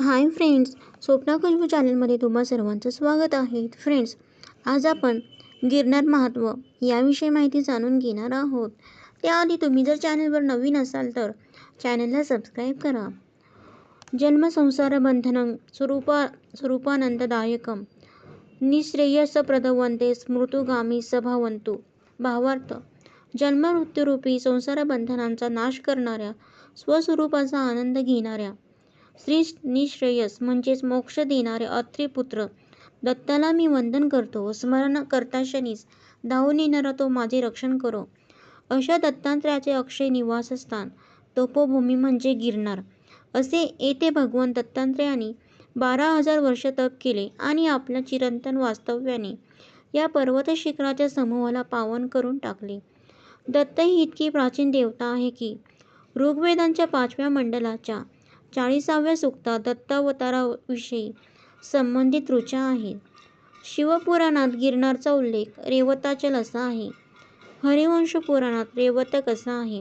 Hi friends Swapna Khushboo चॅनलमध्ये तुम्हा सर्वांचं स्वागत आहे. फ्रेंड्स आज आपण गिरणार महत्त्व याविषयी माहिती जाणून घेणार आहोत. त्याआधी तुम्ही जर चॅनलवर नवीन असाल तर चॅनलला सबस्क्राईब करा. जन्मसंसार बंधनं स्वरूपा स्वरूपानंददायकम निःश्रेयसप्रदवंते स्मृतुगामी सभावंतु भावार्थ जन्ममृत्यूरूपी संसार बंधनांचा नाश करणाऱ्या स्वस्वरूपाचा आनंद घेणाऱ्या श्री निश्रेयस म्हणजेच मोक्ष देणारे अत्रिपुत्र दत्ताला मी वंदन करतो. स्मरण करताक्षणीच धावून येणारा तो माझे रक्षण करो. अशा दत्तात्रयाचे अक्षय निवासस्थान तपोभूमी म्हणजे गिरनार. असे येथे भगवान दत्तात्रयाने बारा हजार वर्ष तप केले आणि आपल्या चिरंतन वास्तव्याने या पर्वत शिखराच्या समूहाला पावन करून टाकले. दत्त ही इतकी प्राचीन देवता आहे की ऋग्वेदांच्या पाचव्या मंडलाच्या चाळीसाव्या सुक्तात दत्तावताराविषयी संबंधित ऋचा आहेत. शिवपुराणात गिरनारचा उल्लेख रेवताचल असा आहे. हरिवंश पुराणात रेवतक असा आहे.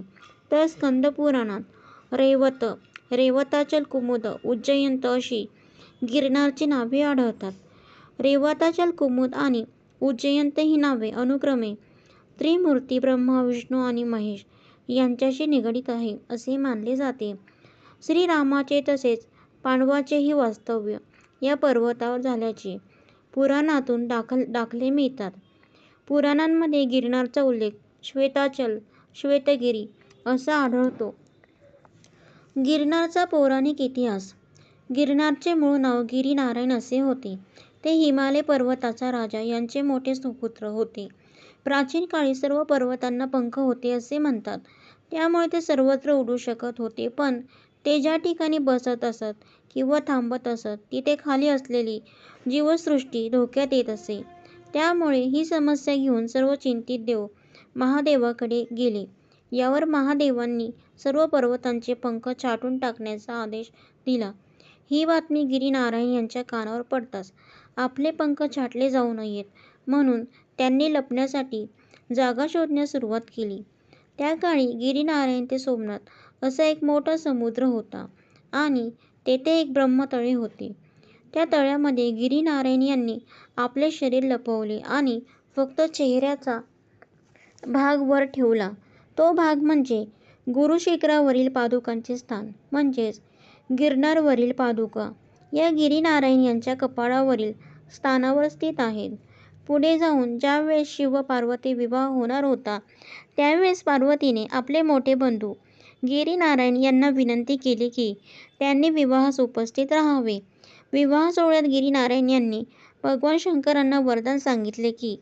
तर स्कंदपुराणात रेवत, रेवताचल कुमुद, उज्जयंत अशी गिरनारची नावे आढळतात. रेवताचल कुमुद आणि उज्जयंत ही नावे अनुक्रमे त्रिमूर्ती ब्रह्मा, विष्णू आणि महेश यांच्याशी निगडीत आहे असे मानले जाते. श्रीरामाचे तसेच पांडवांचेही वास्तव्य या पर्वतावर झाल्याचे पुराणातून दाखल दाखले मिळतात. पुराणांमध्ये गिरनारचा उल्लेख श्वेताचल, श्वेतगिरी असा आढळतो. गिरनारचा पौराणिक इतिहास गिरनारचे मूळ नाव गिरी नारायण असे होते. ते हिमालय पर्वताचा राजा यांचे मोठे सुपुत्र होते. प्राचीन काळी सर्व पर्वतांना पंख होते असे म्हणतात. त्यामुळे ते सर्वत्र उडू शकत होते. पण ते ज्या ठिकाणी बसत असत किंवा थांबत असत तिथे खाली असलेली जीवसृष्टी धोक्यात येत असे. त्यामुळे ही समस्या घेऊन सर्व चिंतित देव महादेवाकडे गेले. यावर महादेवांनी सर्व पर्वतांचे पंख छाटून टाकण्याचा आदेश दिला. ही बातमी गिरिनारायण यांच्या कानावर पडताच आपले पंख छाटले जाऊ नयेत म्हणून त्यांनी लपण्यासाठी जागा शोधण्यास सुरुवात केली. त्या काळी गिरिनारायण ते सोमनाथ असा एक मोठा समुद्र होता आणि तेथे एक ब्रह्मतळे होते. त्या तळ्यामध्ये गिरिनारायण यांनी आपले शरीर लपवले आणि फक्त चेहऱ्याचा भाग वर ठेवला. तो भाग म्हणजे गुरुशिखरावरील पादुकांचे स्थान म्हणजेच गिरनारवरील पादुका या गिरिनारायण यांच्या कपाळावरील स्थानावर स्थित आहेत. पुढे जाऊन ज्यावेळेस शिव पार्वती विवाह होणार होता त्यावेळेस पार्वतीने आपले मोठे बंधू गिरिनारायण यांना विनंती केली की त्यांनी विवाहास उपस्थित राहावे. विवाह सोहळ्यात गिरिनारायण यांनी भगवान शंकरांना वरदान सांगितले की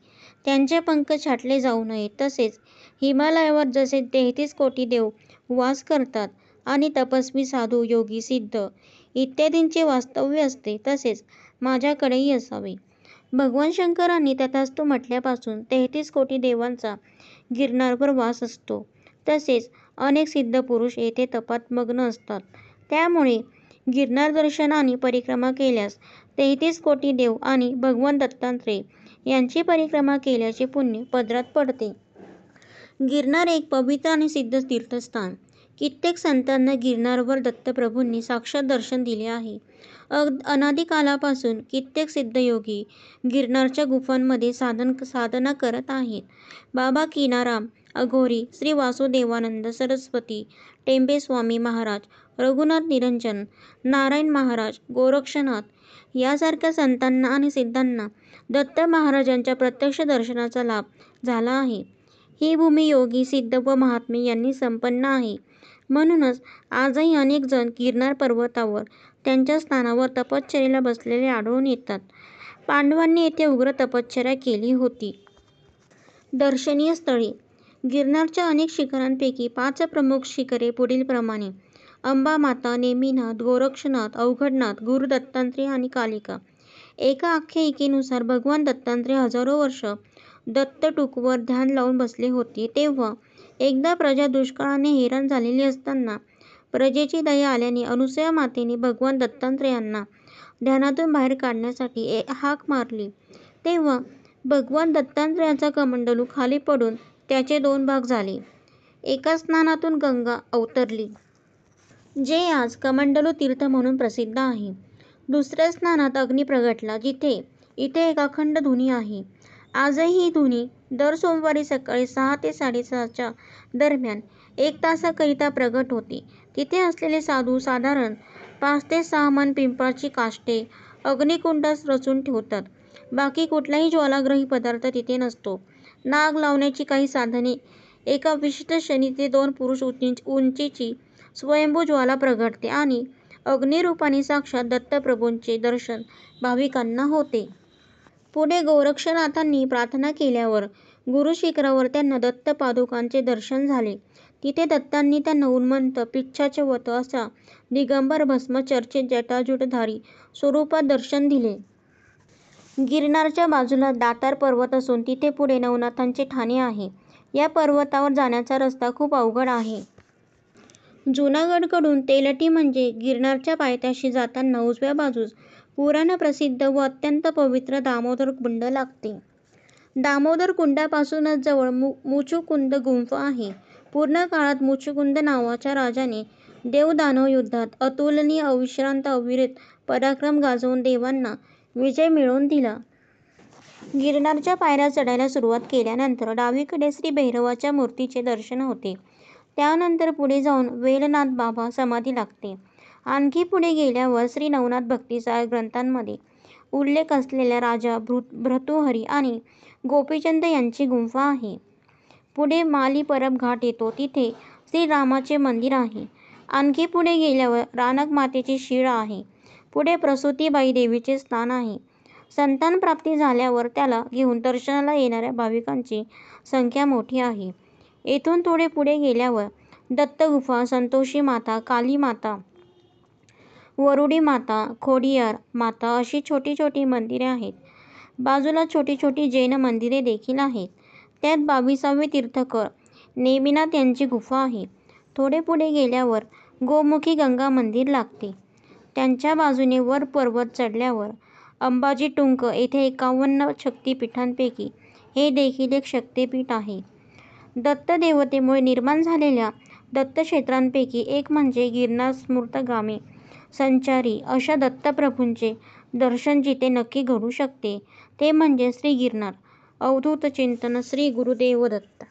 त्यांचे पंख छाटले जाऊ नयेत तसेच हिमालयावर जसे तेहतीस कोटी देव वास करतात आणि तपस्वी साधू योगी सिद्ध इत्यादींचे वास्तव्य असते तसेच माझ्याकडेही असावे. भगवान शंकरांनी तथास्तु म्हटल्यापासून तेहतीस कोटी देवांचा गिरनारवर वास असतो. तसेच अनेक सिद्ध पुरुष येथे तपात मग्न असतात. त्यामुळे गिरनार दर्शन आणि परिक्रमा केल्यास तेहतीस कोटी देव आणि भगवान दत्तात्रय यांची परिक्रमा केल्याचे पुण्य पदरात पडते. गिरनार एक पवित्र आणि सिद्ध तीर्थस्थान. कित्येक संतांना गिरनारवर दत्तप्रभूंनी साक्षात दर्शन दिले आहे. अनादी कालापासून कित्येक सिद्धयोगी गिरनारच्या गुंफांमध्ये साधना करत आहेत. बाबा किनाराम, अघोरी, श्री वासुदेवानंद सरस्वती, टेंबेस्वामी महाराज, रघुनाथ निरंजन, नारायण महाराज, गोरक्षनाथ यासारख्या संतांना आणि सिद्धांना दत्त महाराजांच्या प्रत्यक्ष दर्शनाचा लाभ झाला आहे. ही भूमी योगी, सिद्ध व महात्मे यांनी संपन्न आहे. म्हणूनच आजही अनेक जण गिरनार पर्वतावर त्यांच्या स्थानावर तपश्चर्येला बसलेले आढळून येतात. पांडवांनी येथे उग्र तपश्चर्या केली होती. दर्शनीय स्थळे गिरनारच्या अनेक शिखरांपैकी पाच प्रमुख शिखरे पुढीलप्रमाणे अंबामाता, नेमीनाथ गोरक्षनाथ, अवघडनाथ, गुरु दत्तांत्रेय आणि कालिका. एका आख्यायिकेनुसार भगवान दत्तात्रेय हजारो वर्ष दत्तटूकवर ध्यान लावून बसले होते तेव्हा एकदा प्रजा दुष्काळाने हैराण झालेली असताना प्रजेची दया आल्याने अनुसया मातेने भगवान दत्तात्रयांना ध्यानातून बाहेर काढण्यासाठी हाक मारली तेव्हा भगवान दत्तात्रयांचा कमंडलू खाली पडून त्याचे दोन भाग झाले. एका स्नानातून गंगा अवतरली. जे आज कमंडलू तीर्थ म्हणून प्रसिद्ध आहे. दुसऱ्या स्नानात अग्नी प्रगटला जिथे इथे एक अखंड धुनी आहे. आजही ही धुनी दर सोमवारी सकाळी सहा ते साडेसहाच्या दरम्यान एक तासाकरिता प्रगट होते. तिथे असलेले साधू साधारण पाच ते सहा मन पिंपळाची काष्टे अग्निकुंडात रचून ठेवतात. बाकी कुठलाही ज्वालाग्रही पदार्थ तिथे नसतो. नाग लावण्याची काही साधने एका विशिष्ट क्षणी ते दोन पुरुष उंचीची स्वयंभू ज्वाला प्रगटते आणि अग्निरूपाने साक्षात दत्तप्रभूंचे दर्शन भाविकांना होते. पुढे गोरक्षनाथांनी प्रार्थना केल्यावर गुरुशिखरावर त्यांना दत्तपादुकांचे दर्शन झाले. तिथे दत्तांनी त्यांना उन्मत्त पिशाचवत असा दिगंबर भस्म चर्चित जटाजूटधारी स्वरूपात दर्शन दिले. गिरनारच्या बाजूला दातार पर्वत असून तिथे पुढे नवनाथांचे ठाणे आहे. या पर्वतावर जाण्याचा रस्ता खूप अवघड आहे. जुनागडकडून तेलटी म्हणजे गिरनारच्या पायथ्याशी जाताना उजव्या बाजूस पुराणप्रसिद्ध व अत्यंत पवित्र दामोदर कुंड लागते. दामोदर कुंडापासूनच जवळ मुचुकुंद गुंफा आहे. पूर्व काळात मुचुकुंद नावाच्या राजाने देवदानव युद्धात अतुलनीय अविश्रांत अविरत पराक्रम गाजवून देवांना विजय मिळवून दिला. गिरनारच्या पायऱ्या चढायला सुरुवात केल्यानंतर डावीकडे श्री भैरवाच्या मूर्तीचे दर्शन होते. त्यानंतर पुढे जाऊन वेलनाथ बाबा समाधी लागते. आणखी पुढे गेल्यावर श्री नवनाथ भक्तिसागर ग्रंथांमध्ये उल्लेख असलेल्या राजा भर्तृहरी आणि गोपीचंद यांची गुंफा आहे. पुढे मालीपरब घाट येतो तिथे श्रीरामाचे मंदिर आहे. आणखी पुढे गेल्यावर रानक मातेची शिळ आहे. पुढे प्रसूतीबाई देवीचे स्थान आहे. संतानप्राप्ती झाल्यावर त्याला घेऊन दर्शनाला येणाऱ्या भाविकांची संख्या मोठी आहे. येथून थोडे पुढे गेल्यावर दत्तगुफा, संतोषीमाता, कालीमाता, वरूडीमाता, खोडियार माता अशी छोटी छोटी मंदिरे आहेत. बाजूला छोटी छोटी जैन मंदिरे देखील आहेत. त्यात बाविसावे तीर्थंकर नेमिनाथ यांची गुफा आहे. थोडे पुढे गेल्यावर गोमुखी गंगा मंदिर लागते. त्यांच्या बाजूने वर पर्वत चढल्यावर अंबाजी टुंक येथे एकावन्न शक्तिपीठांपैकी हे देखील एक शक्तिपीठ आहे. दत्तदेवतेमुळे निर्माण झालेल्या दत्तक्षेत्रांपैकी एक म्हणजे गिरनारस्मृतगामी संचारी अशा दत्तप्रभूंचे दर्शन जिथे नक्की घडू शकते ते म्हणजे श्री गिरनार. अवधूत चिंतन श्री गुरुदेव दत्त